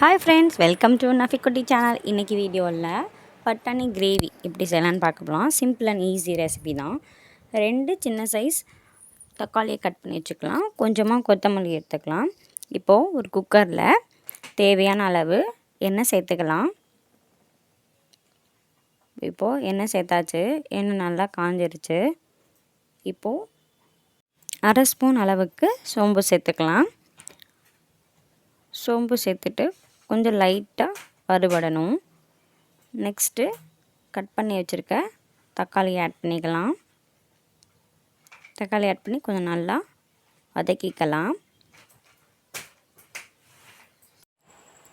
Hi friends welcome to Nafikutti channel இன்றைக்கி வீடியோவில் பட்டாணி கிரேவி எப்படி செய்யலான்னு பார்க்க போகலாம் சிம்பிள் அண்ட் ஈஸி ரெசிபி தான். ரெண்டு சின்ன சைஸ் தக்காளியை கட் பண்ணி வச்சுக்கலாம். கொஞ்சமாக கொத்தமல்லி எடுத்துக்கலாம். இப்போது ஒரு குக்கரில் தேவையான அளவு எண்ணெய் சேர்த்துக்கலாம். இப்போது எண்ணெய் சேர்த்தாச்சு. எண்ணெய் நல்லா காஞ்சிருச்சு. இப்போது அரை ஸ்பூன் அளவுக்கு சோம்பு சேர்த்துக்கலாம். சோம்பு சேர்த்துட்டு கொஞ்சம் லைட்டாக வறுபடணும். நெக்ஸ்ட்டு கட் பண்ணி வச்சுருக்க தக்காளி ஆட் பண்ணிக்கலாம். தக்காளி ஆட் பண்ணி கொஞ்சம் நல்லா வதக்கிக்கலாம்.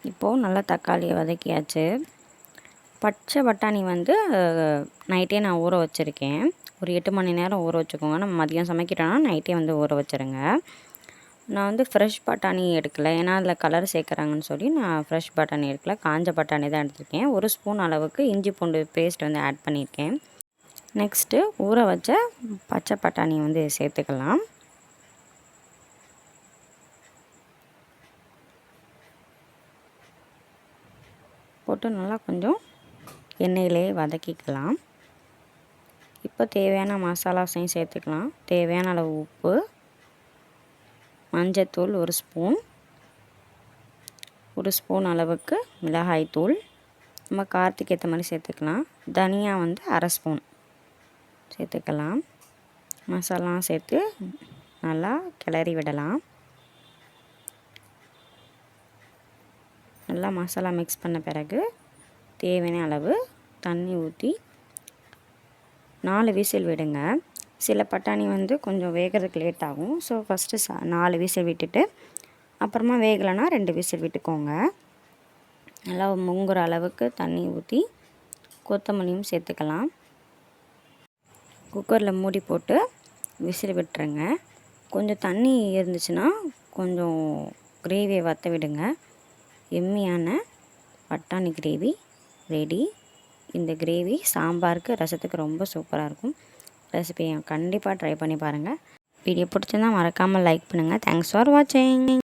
இப்போது நல்லா தக்காளியை வதக்கியாச்சு. பச்சை பட்டாணி வந்து நைட்டே நான் ஊற வச்சுருக்கேன். ஒரு எட்டு மணி நேரம் ஊற வச்சுக்கோங்க. நம்ம மதியம் சமைக்கிட்டோன்னா நைட்டே வந்து ஊற வச்சுருங்க. நான் வந்து ஃப்ரெஷ் பட்டாணி எடுக்கலை. ஏன்னா அதில் கலர் சேர்க்குறாங்கன்னு சொல்லி நான் ஃப்ரெஷ் பட்டாணி எடுக்கல. காஞ்ச பட்டாணி தான் எடுத்திருக்கேன். ஒரு ஸ்பூன் அளவுக்கு இஞ்சி பூண்டு பேஸ்ட் வந்து ஆட் பண்ணியிருக்கேன் நெக்ஸ்ட்டு ஊற வச்ச பச்சை பட்டாணி வந்து சேர்த்துக்கலாம். போட்டு நல்லா கொஞ்சம் எண்ணெயிலே வதக்கிக்கலாம். இப்போ தேவையான மசாலாஸையும் சேர்த்துக்கலாம். தேவையான அளவு உப்பு. மஞ்சத்தூள் ஒரு ஸ்பூன். ஒரு ஸ்பூன் அளவுக்கு மிளகாய் தூள். நம்ம காரத்துக்கு ஏற்ற மாதிரி சேர்த்துக்கலாம். தனியாக வந்து அரை ஸ்பூன் சேர்த்துக்கலாம். மசாலாம் சேர்த்து நல்லா கிளறி விடலாம். நல்லா மசாலா மிக்ஸ் பண்ண பிறகு தேவையான அளவு தண்ணி ஊற்றி நாலு விசில் விடுங்க. சில பட்டாணி வந்து கொஞ்சம் வேகிறதுக்கு லேட் ஆகும் ஸோ ஃபஸ்ட்டு சா நாலு விசில் விட்டுட்டு அப்புறமா வேகலைன்னா ரெண்டு விசில் விட்டுக்கோங்க. நல்லா முங்குற அளவுக்கு தண்ணி ஊற்றி கொத்தமல்லியும் சேர்த்துக்கலாம். குக்கரில் மூடி போட்டு விசில் விட்டுருங்க. கொஞ்சம் தண்ணி இருந்துச்சுன்னா கொஞ்சம் கிரேவியை வற்ற விடுங்க. எம்மியான பட்டாணி கிரேவி ரெடி. இந்த கிரேவி சாம்பாருக்கு ரசத்துக்கு ரொம்ப சூப்பராக இருக்கும். ரெசிபியை கண்டிப்பாக ட்ரை பண்ணி பாருங்கள் வீடியோ பிடிச்சிருந்தால் மறக்காமல் லைக் பண்ணுங்கள் தேங்க்ஸ் ஃபார் வாட்சிங்